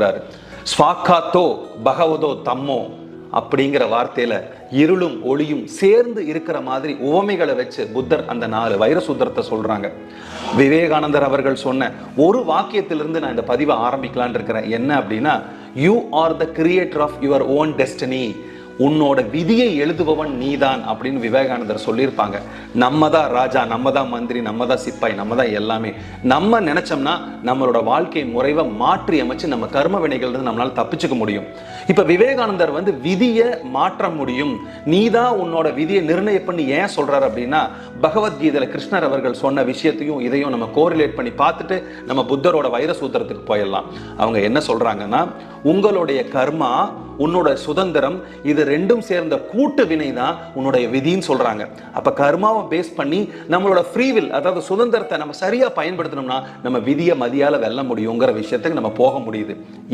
கொடுக்குறாரு ஸ்வாக்காத்தோ பகவதோ தம்மோ அப்படிங்கிற வார்த்தையில இருளும் ஒளியும் சேர்ந்து இருக்கிற மாதிரி உவமைகளை வச்சு புத்தர் அந்த நாலு வைரசூத்திரத்தை சொல்றாங்க. விவேகானந்தர் அவர்கள் சொன்ன ஒரு வாக்கியத்திலிருந்து நான் இந்த பதிவை ஆரம்பிக்கலாம்னு இருக்கிறேன். என்ன அப்படின்னா you are the creator of your own destiny உன்னோட விதியை எழுதுபவன் நீதான் அப்படின்னு விவேகானந்தர் சொல்லியிருப்பாங்க. நம்ம தான் ராஜா நம்ம தான் மந்திரி நம்ம தான் சிப்பாய் நம்ம தான் எல்லாமே. நம்ம நினைச்சோம்னா நம்மளோட வாழ்க்கை முறைவை மாற்றி அமைச்சு நம்ம கர்ம வினைகள் இருந்து நம்மளால தப்பிச்சுக்க முடியும். இப்போ விவேகானந்தர் வந்து விதியை மாற்ற முடியும். நீ தான் உன்னோட விதியை நிர்ணயம் பண்ணி ஏன் சொல்றாரு அப்படின்னா பகவத்கீதையில் கிருஷ்ணர் அவர்கள் சொன்ன விஷயத்தையும் இதையும் நம்ம கோரிலேட் பண்ணி பார்த்துட்டு நம்ம புத்தரோட வைர சூத்திரத்துக்கு போயிடலாம். அவங்க என்ன சொல்றாங்கன்னா உங்களுடைய கர்மா உன்னோட சுதந்திரம் இது ரெண்டும் சேர்ந்த கூட்டு வினை தான் உன்னுடைய விதின்னு சொல்றாங்க. அப்ப கர்மாவை பேஸ் பண்ணி நம்மளோட ஃப்ரீவில் அதாவது சுதந்திரத்தை நம்ம சரியா பயன்படுத்தணும்னா நம்ம விதியை மதியால வெல்ல முடியுங்கிற விஷயத்துக்கு நம்ம போக முடியுது.